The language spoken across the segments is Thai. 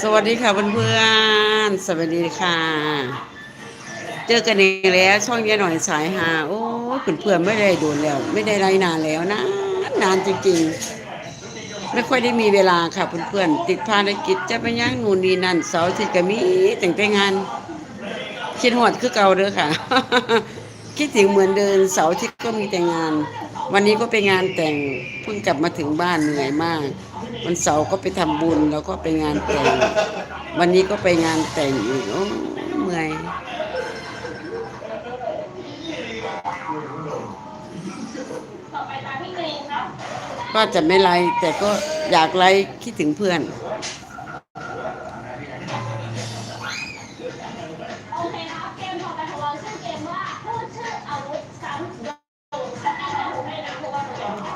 สวัสดีค่ะเพื่อนๆสวัสดีค่ะ เจอกันอีกแล้ว ช่องยายหน่อยสายหาโอ้เพื่อนๆไม่ได้โดนแล้ว ไม่ได้ไลฟ์นานแล้วนะ นานจริงๆ ไม่ค่อยได้มีเวลาค่ะเพื่อนๆติดภารกิจจะไปย่างนูนนี่นั่นเสาร์ที่ก็มีแต่งแต่งงานคิดหอดคือเก่าเด้อค่ะ คิดถึงเหมือนเดิมเสาร์อาที่ก็มีแต่งาน วันนี้ก็ไปงานแต่งเพิ่งกลับมาถึงบ้านเหนื่อยมาก วันเสาร์ก็ไปทำบุญแล้วก็ไปงานแต่ง วันนี้ก็ไปงานแต่งอีกโอ้เมื่อยก็จะไม่ไลฟ์แต่ก็อยากไลฟ์คิดถึงเพื่อน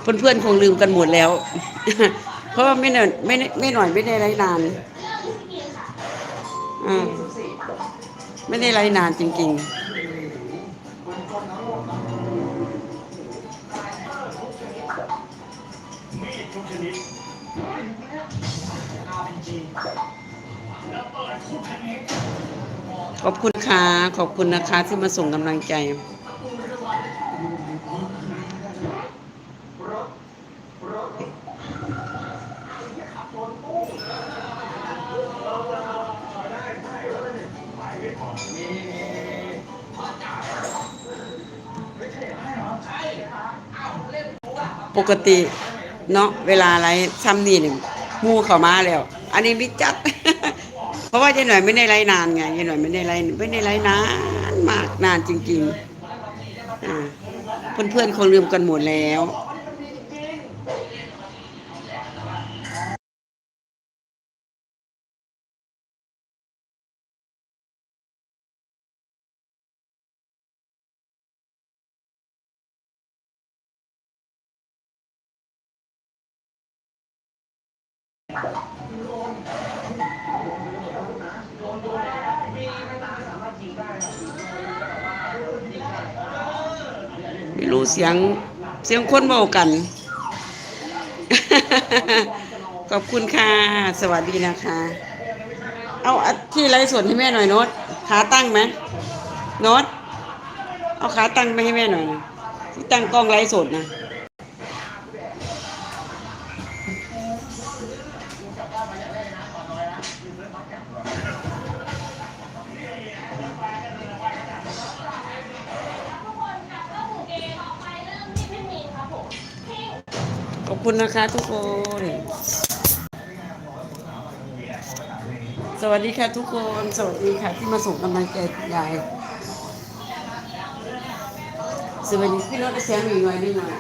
เพื่อนๆคงลืมกันหมดแล้ว เพราะว่าไม่หน่อยไม่ได้ไม่หน่อยไม่ได้ไลฟ์นานอ่าไม่ได้ไลฟ์นานจริง ๆขอบคุณค่ะ ขอบคุณนะคะที่มาส่งกำลังใจ ปกติเนาะเวลาอะไรซ้ำนี่เนี่ยมูเข้ามาแล้ว อันนี้มิจัด เพราะว่ายายหน่อยไม่ได้ไล่นานไงยายหน่อยไม่ได้ไล่ไม่ได้ไล่นานมากนานจริง ๆ อ่าเพื่อนๆคงลืมกันหมดแล้ว ไม่รู้เสียงเสียงคนเบากัน ขอบคุณค่ะ สวัสดีนะคะ เอาที่ไลฟ์สดให้แม่หน่อยโน้ตขาตั้งไหมโน้ตเอาขาตั้งไปให้แม่หน่อยนะที่ตั้งกล้องไลฟ์สดนะ ขอบคุณนะคะทุกคน สวัสดีค่ะทุกคน สวัสดีค่ะที่มาส่งกำลังใจยาย สวัสดีพี่รถเสียงหน่อยหน่อยนิดหน่อย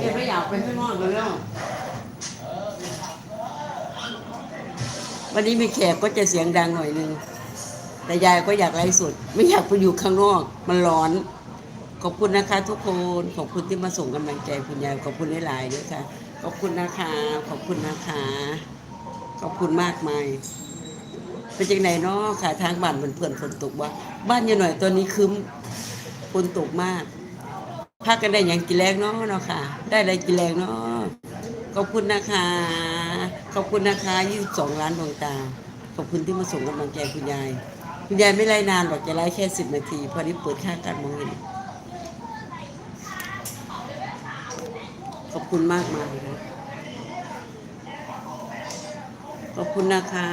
เอ๊ะไม่อยากไปข้างนอกเลยแล้ววันนี้มีแขกก็จะเสียงดังหน่อยนึง แต่ยายก็อยากไลฟ์สดไม่อยากไปอยู่ข้างนอก มันร้อน ขอบคุณนะคะ ทุกคนขอบคุณที่มาส่งกำลังใจคุณยายขอบคุณหลายๆด้วยค่ะขอบคุณนะคะ ขอบคุณนะคะ ขอบคุณมากมายเป็นจังไหนเนาะค่ะทางบ้านเพื่อนฝนตกว่า บ้านยังหน่อยตอนนี้คืมฝนตกมากพักกันได้อย่างกินแรงเนาะเนาะค่ะ ได้อะไรกินแรงเนาะขอบคุณนะคะ ขอบคุณนะคะ22ล้านดวงตา ขอบคุณที่มาส่งกำลังใจคุณยาย คุณยายไม่ไล่นานหรอกจะไล่แค่สิบนาทีเพอนี้เปิดค่าการมองเห็น ขอบคุณมากมายนะขอบคุณนะคะ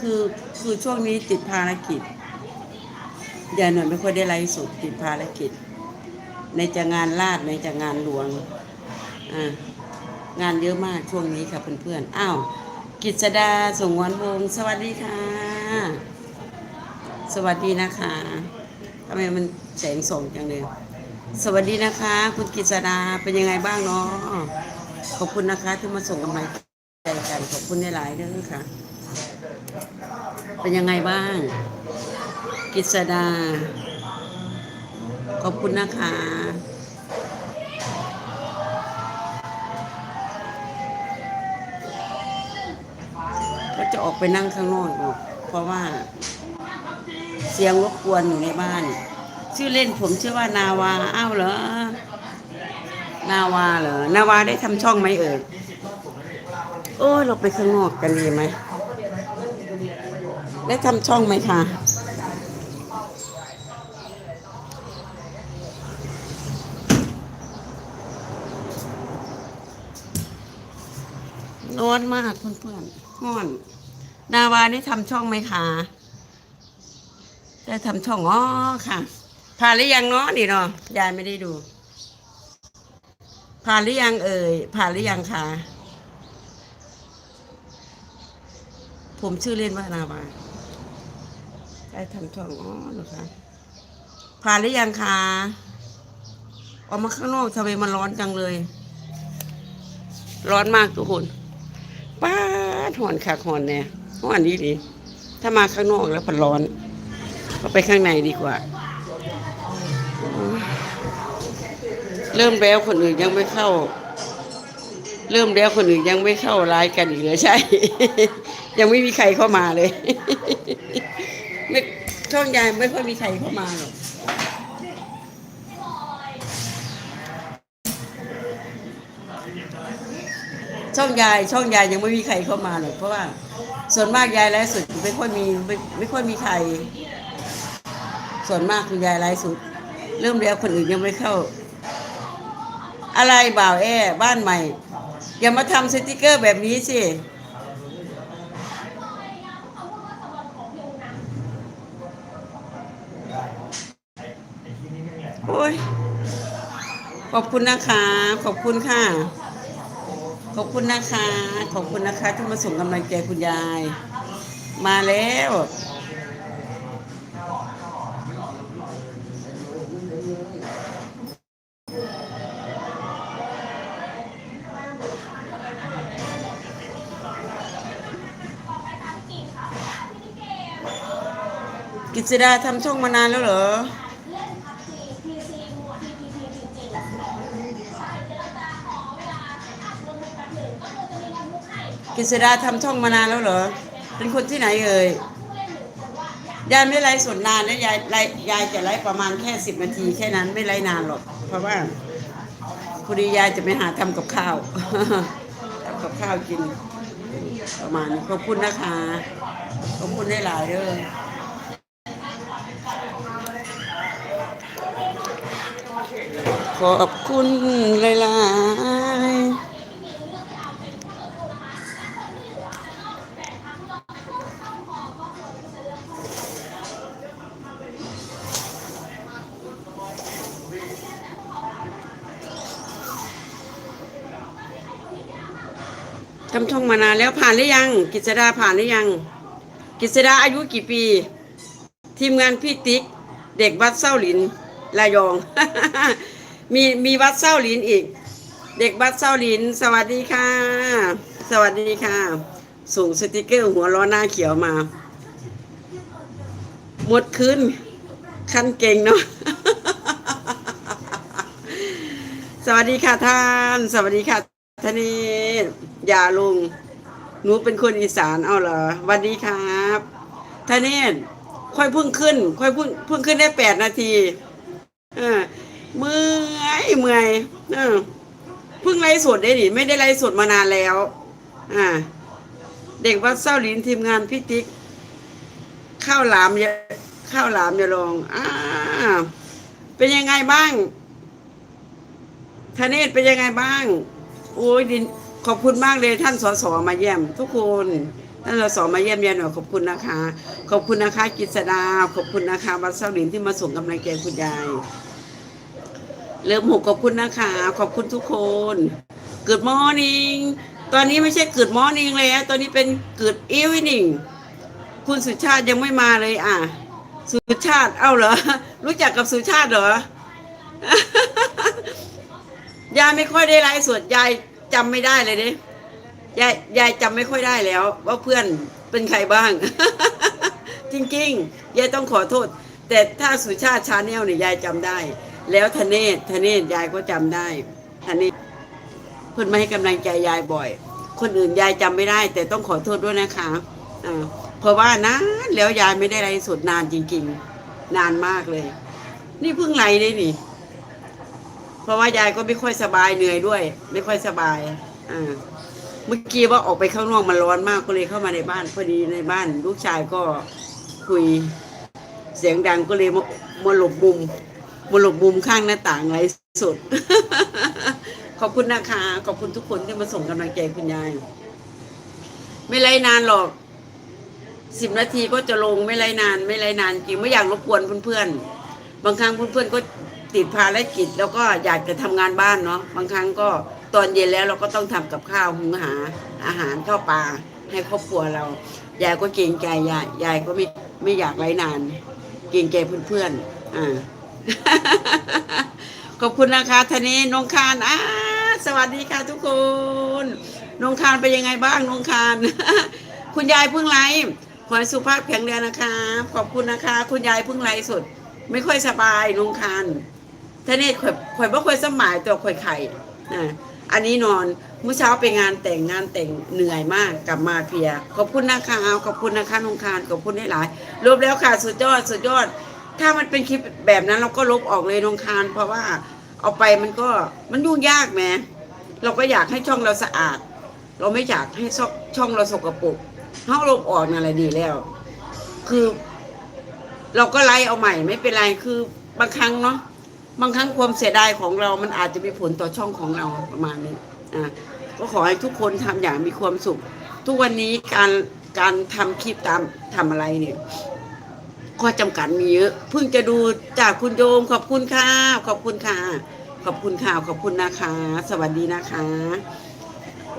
คือคือช่วงนี้ติดภารกิจยายหน่อยไม่ค่อยได้ไลฟ์สดติดภารกิจ ในจะงานลาดในจะงานหลวงอ่างานเยอะมากช่วงนี้ค่ะเพื่อนๆ อ้าวกิจดาส่งวันวงสวัสดีค่ะ สวัสดีนะคะทำไมมันแสงส่องจังเลย สวัสดีนะคะ คุณกิษดาเป็นยังไงบ้างเนาะขอบคุณนะคะที่มาส่งกำลังใจกันขอบคุณในหลายๆเรื่องค่ะ เป็นยังไงบ้าง กิษดา ขอบคุณนะคะก็จะออกไปนั่งข้างนอกเพราะว่าเสียงรบกวนอยู่ในบ้าน ชื่อเล่นผมชื่อว่านาวา อ้าวเหรอ นาวาเหรอ นาวาได้ทำช่องไหมเอ่ย โอ้เราไปข้างนอกกันดีไหม ได้ทำช่องไหมคะร้อนมากเพื่อนๆห้อน นาวาได้ทำช่องไหมคะ ได้ทำช่องอ๋อค่ะ ผ่านหรือยังเนาะนี่เนาะยายไม่ได้ดู ผ่านหรือยังเอ่ยผ่านหรือยังคะผมชื่อเล่นว่านาวาได้ทำช่องอ๋อหรอคะผ่านหรือยังคะออกมาข้างนอกทำไมมันร้อนจังเลย ร้อนมากทุกคนป้าหอนคักหอนเนี่ยหอนดีดีถ้ามาข้างนอกแล้วมันร้อนก็ไปข้างในดีกว่า เริ่มแล้วคนอื่นยังไม่เข้า เริ่มแล้วคนอื่นยังไม่เข้าไลน์กันอีกเลยใช่ ยังไม่มีใครเข้ามาเลยไม่ช่องยายไม่ค่อยมีใครเข้ามาหรอกช่องยายช่องยายยังไม่มีใครเข้ามาหรอกเพราะว่า ส่วนมากยายไลฟ์สดไม่ค่อยมีไม่ไม่ค่อยมีใคร ส่วนมากคุณยายไลฟ์สดเริ่มแล้วคนอื่นยังไม่เข้า อะไรบ่าวแอ้บ้านใหม่ อย่ามาทำสติกเกอร์แบบนี้สิโอ้ยขอบคุณนะคะ ขอบคุณค่ะ ขอบคุณนะคะ ขอบคุณนะคะที่มาส่งกำลังใจคุณยาย มาแล้ว กิดาทำช่องมานานแล้วเหรอ กิษดาทำช่องมานานแล้วเหรอ เป็นคนที่ไหนเอ่ย ยายไม่ไลฟ์สดนานนะยายไลฟ์ยายจะไลฟ์ประมาณแค่สิบนาทีแค่นั้นไม่ไลฟ์นานหรอก เพราะว่าพอดียายจะไปหาทำกับข้าวทำกับข้าวกิน ประมาณนี้ขอบคุณนะคะ ขอบคุณได้หลายเด้อ ขอบคุณหลายๆทำช่องมานานแล้วผ่านหรือยัง กิษดาผ่านหรือยัง กิษดาอายุกี่ปี ทีมงานพี่ติ๊ก เด็กวัดเส้าหลินระยอง มีมีวัดเส้าลินอีก เด็กวัดเส้าลิน สวัสดีค่ะ สวัสดีค่ะ ส่งสติกเกอร์หัวล้อหน้าเขียวมา หมดคืนคันเก่งเนาะสวัสดีค่ะท่าน สวัสดีค่ะท่านนี่อย่าลุงหนูเป็นคนอีสานเอาเหรอสวัสดีครับท่านนี่ค่อยพิ่งขึ้น ค่อยพิ่งพิ่งขึ้นได้แปดนาที เออ เมื่อยเมื่อยเออเพิ่งไลฟ์สดได้ดิไม่ได้ไลฟ์สดมานานแล้ว อ่า เด็กวัดเศร้าหลินทีมงานพี่ติ๊กข้าวหลามอย่าข้าวหลามอย่าลองอ่าเป็นยังไงบ้างทเนศเป็นยังไงบ้าง โอ้ยดินขอบคุณมากเลยท่านสสมาเยี่ยม ทุกคนท่านสสมาเยี่ยมเยียนหน่อยขอบคุณนะคะ ขอบคุณนะคะกิษดาขอบคุณนะคะวัดเสาหลินที่มาส่งกำลังใจคุณยาย เริ่มหกขอบคุณนะคะ ขอบคุณทุกคนเกิดมอร์นิ่งตอนนี้ไม่ใช่เกิดมอร์นิ่งแล้ว ตอนนี้เป็นเกิดอีวนิ่งคุณสุชาติยังไม่มาเลยอะ สุชาติเอ้าเหรอ รู้จักกับสุชาติเหรอยายไม่ค่อยได้ไลฟ์สดยายจำไม่ได้เลยเด้ยายยายจำไม่ค่อยได้แล้ว ว่าเพื่อนเป็นใครบ้าง จริงๆยายต้องขอโทษ แต่ถ้าสุชาติชาแนลเนี่ยยายจำได้ แล้วธเนศธเนศยายก็จำได้ธเนศเพื่อนมาให้กำลังใจยายบ่อย คนอื่นยายจำไม่ได้ แต่ต้องขอโทษด้วยนะคะอ่าเพราะว่านานแล้วยายไม่ได้ไลฟ์สดนานจริง ๆ นานมากเลย นี่เพิ่งไล่ได้นี่ เพราะว่ายายก็ไม่ค่อยสบายเหนื่อยด้วย ไม่ค่อยสบายอ่าเมื่อกี้ว่าออกไปข้างนอกมันร้อนมากก็เลยเข้ามาในบ้านพอดีในบ้าน ลูกชายก็คุยเสียงดังก็เลยมาหลบมุม มาหลบมุมข้างหน้าต่างไรสด ขอบคุณนะคะ ขอบคุณทุกคนที่มาส่งกำลังใจคุณยาย ไม่ไรนานหรอกสิบนาทีก็จะลงไม่ไรนาน ไม่ไรนานจริงไม่อยากรบกวนเพื่อนๆ บางครั้งเพื่อนๆก็ติดภารกิจแล้วก็อยากจะทำงานบ้านเนาะบางครั้งก็ตอนเย็นแล้วเราก็ต้องทำกับข้าวหุงหา อาหารข้าวปลาให้ครอบครัวเรายายก็เกรงใจยายยายก็ไม่ไม่อยากไร้นาน เกรงใจเพื่อนๆอ่า ขอบคุณนะคะทนีนงคารอ่าสวัสดีค่ะทุกคนนงคารเป็นยังไงบ้างนงคารคุณยายเพิ่งไลฟ์ขอให้สุขภาพแข็งแรงนะคะ ขอบคุณนะคะ คุณยายเพิ่งไลฟ์สด ไม่ค่อยสบายนงคารทนีข่อยข่อยบ่ค่อยสมายตัวข่อยไข่นะอันนี้นอนเมื่อเช้าไปงานแต่งงานแต่งเหนื่อยมากกลับมาเพีย ขอบคุณนะคะขอบคุณนะคะนงคารขอบคุณให้หลายรวมแล้วค่ะสุดยอดสุดยอด ถ้ามันเป็นคลิปแบบนั้นเราก็ลบออกเลยนงคาร เพราะว่าเอาไปมันก็มันยุ่งยากแหมเราก็อยากให้ช่องเราสะอาด เราไม่อยากให้ช่องเราสกปรกเขาลบออกนั่นแหละดีแล้ว คือ เราก็ไล่เอาใหม่ไม่เป็นไรคือบางครั้งเนาะบางครั้งความเสียดายของเรา มันอาจจะมีผลต่อช่องของเราประมาณนี้อะก็ขอให้ทุกคนทำอย่างมีความสุข ทุกวันนี้การการทำคลิปตามทำอะไรเนี่ย ข้อจำกัดมีเยอะเพิ่งจะดูจากคุณโยมขอบคุณค่ะขอบคุณค่ะ ขอบคุณค่ะขอบคุณนะคะ สวัสดีนะคะ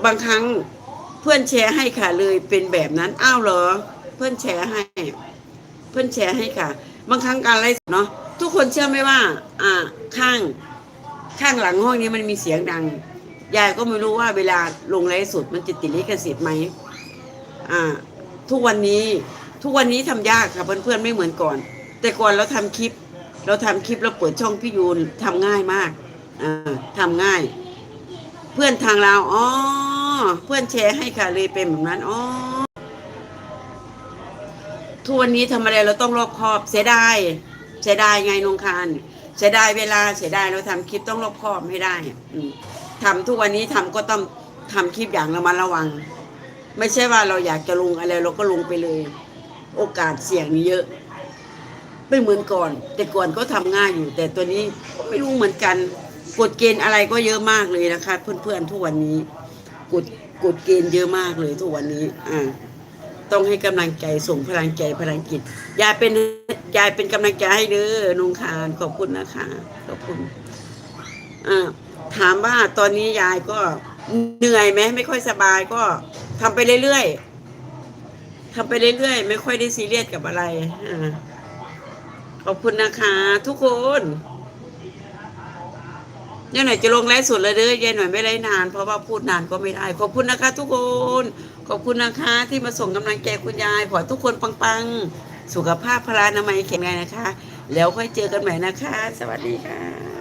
บางครั้งเพื่อนแชร์ให้ค่ะเลยเป็นแบบนั้นอ้าวเหรอ เพื่อนแชร์ให้ เพื่อนแชร์ให้ค่ะ บางครั้งการไลฟ์เนาะทุกคนเชื่อไหมว่า อ่าข้างข้างหลังห้องนี้มันมีเสียงดัง ยายก็ไม่รู้ว่าเวลาลงไลฟ์สดมันจะติดลิขสิทธิ์ไหมอ่า ทุกวันนี้ ทุกวันนี้ทำยากค่ะเพื่อนๆไม่เหมือนก่อน แต่ก่อนเราทำคลิป เราทำคลิปเราเปิดช่องพี่ยูนทำง่ายมากอ่าทำง่าย เพื่อนทางเราอ๋อเพื่อนแชร์ให้ค่ะเลยเป็นแบบนั้นอ๋อทุกวันนี้ทำอะไรเราต้องรอบคอบเสียดายเสียดายไงนงคารเสียดายเวลาเสียดายเราทำคลิปต้องรอบคอบให้ได้อะอืมทำทุกวันนี้ทำก็ต้องทำคลิปอย่างระมัดระวัง ไม่ใช่ว่าเราอยากจะลงอะไรเราก็ลงไปเลย โอกาสเสี่ยงมีเยอะ ไม่เหมือนก่อน แต่ก่อนก็ทำง่ายอยู่ แต่ตัวนี้ก็ไม่รู้เหมือนกันกฎเกณฑ์อะไรก็เยอะมากเลยนะคะ เพื่อนๆทุกวันนี้กฎกฎเกณฑ์เยอะมากเลยทุกวันนี้ อ่า ต้องให้กำลังใจส่งพลังใจพลังจิตยายเป็นยายเป็นกำลังใจให้เด้อนงคารขอบคุณนะคะขอบคุณอ่าถามว่าตอนนี้ยายก็เหนื่อยไหมไม่ค่อยสบายก็ทำไปเรื่อยๆ ทำไปเรื่อยๆ ไม่ค่อยได้ซีเรียสกับอะไรอขอบคุณนะคะ ทุกคนยายหน่อยจะลงไลฟ์สดเลยเด้อยายหน่อยไม่ไลฟ์นาน เพราะว่าพูดนานก็ไม่ได้ ขอบคุณนะคะ ทุกคน ขอบคุณนะคะ ที่มาส่งกำลังใจคุณยาย ขอให้ทุกคนปังๆ สุขภาพพลานามัยแข็งแรงนะคะ แล้วค่อยเจอกันใหม่นะคะ สวัสดีค่ะ